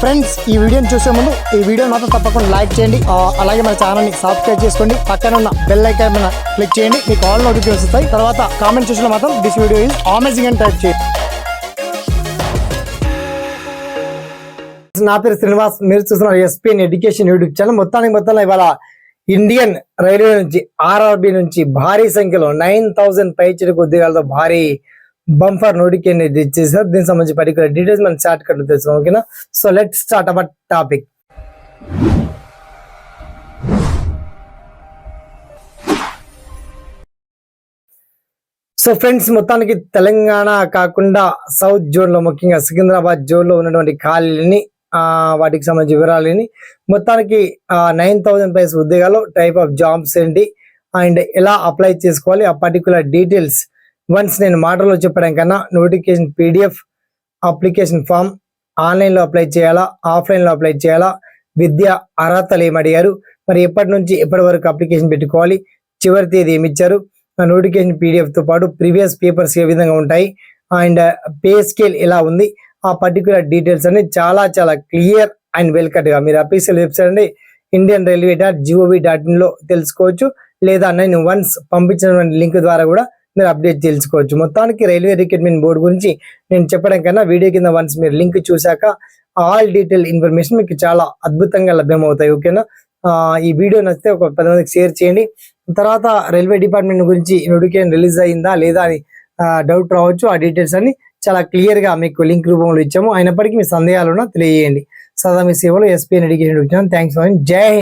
Friends ఈ వీడియోని చూసే ముందు ఈ వీడియో మాత్రం తప్పకుండా లైక్ చేయండి. అలాగే మన ఛానల్ని సబ్స్క్రైబ్ చేసుకోండి. పక్కన ఉన్న బెల్ ఐకాన్ మీద క్లిక్ చేయండి. మీకు ఆల్ నోటిఫికేషన్ వస్తాయి. తర్వాత కామెంట్ చూసిన మాత్రం దిస్ వీడియో ఈజ్ అమేజింగ్ అని టైప్ చేయండి. నా పేరు శ్రీనివాస్. మీరు చూస్తున్నారు ఎస్పీఎన్ ఎడ్యుకేషన్ యూట్యూబ్ ఛానల్ మొత్తానికి మొత్తంలో ఇవాళ ఇండియన్ రైల్వే నుంచి ఆర్ఆర్బి నుంచి భారీ సంఖ్యలో నైన్ థౌసండ్ పైచిలకు ఉద్యోగాలతో భారీ బంఫర్ నోటిఫికేషన్ అనేది ఇచ్చేసారు దీనికి సంబంధించి పర్టికులర్ డీటెయిల్స్ మనం స్టార్ట్ కట్టు తెలుసుకున్నాం ఓకేనా? So let start our topic so friends మొత్తానికి తెలంగాణ కాకుండా సౌత్ జోన్లో ముఖ్యంగా సికింద్రాబాద్ జోన్లో ఉన్నటువంటి ఖాళీలని వాటికి సంబంధించిన వివరాలని మొత్తానికి నైన్ థౌజండ్ ప్రైస్ ఉద్యోగాలు టైప్ ఆఫ్ జాబ్స్ ఏంటి? అండ్ ఎలా అప్లై చేసుకోవాలి? ఆ పర్టికులర్ డీటెయిల్స్ వన్స్ నేను మాటల్లో చెప్పడం కన్నా నోటిఫికేషన్ పీడిఎఫ్ అప్లికేషన్ ఫామ్ ఆన్లైన్లో అప్లై చేయాలా? ఆఫ్లైన్లో అప్లై చేయాలా? విద్య అర్హతలు ఏమి అడిగారు మరి ఎప్పటి నుంచి ఎప్పటి వరకు అప్లికేషన్ పెట్టుకోవాలి? చివరి తేదీ ఏమి ఇచ్చారు? ఆ నోటిఫికేషన్ పీడిఎఫ్తో పాటు ప్రీవియస్ పేపర్స్ ఏ విధంగా ఉంటాయి? అండ్ పే స్కేల్ ఎలా ఉంది? ఆ పర్టికులర్ డీటెయిల్స్ అన్ని చాలా చాలా క్లియర్ అండ్ వెల్ మీరు అఫీషియల్ వెబ్సైట్ అండి Indian railway dot gov dot ఇన్లో తెలుసుకోవచ్చు. లేదా నేను వన్స్ పంపించినటువంటి లింక్ ద్వారా కూడా మీరు అప్డేట్ తెలుసుకోవచ్చు. మొత్తానికి రైల్వే రిక్రూట్మెంట్ బోర్డు గురించి నేను చెప్పడం కన్నా వీడియో కింద వన్స్ మీరు లింక్ చూశాక ఆల్ డీటెయిల్ ఇన్ఫర్మేషన్ మీకు చాలా అద్భుతంగా లభ్యమవుతాయి ఓకేనా ఈ వీడియో నచ్చితే ఒక పది మందికి షేర్ చేయండి. తర్వాత రైల్వే డిపార్ట్మెంట్ గురించి నోటిఫికేషన్ రిలీజ్ అయిందా లేదా అని డౌట్ రావచ్చు. ఆ డీటెయిల్స్ అన్ని చాలా క్లియర్గా మీకు లింక్ రూపంలో ఇచ్చాము. అయినప్పటికీ మీ సందేహాలు తెలియజేయండి. సదా మీ సేవలో ఎస్పీ ఎడ్యుకేషన్ థ్యాంక్స్ ఫర్ జై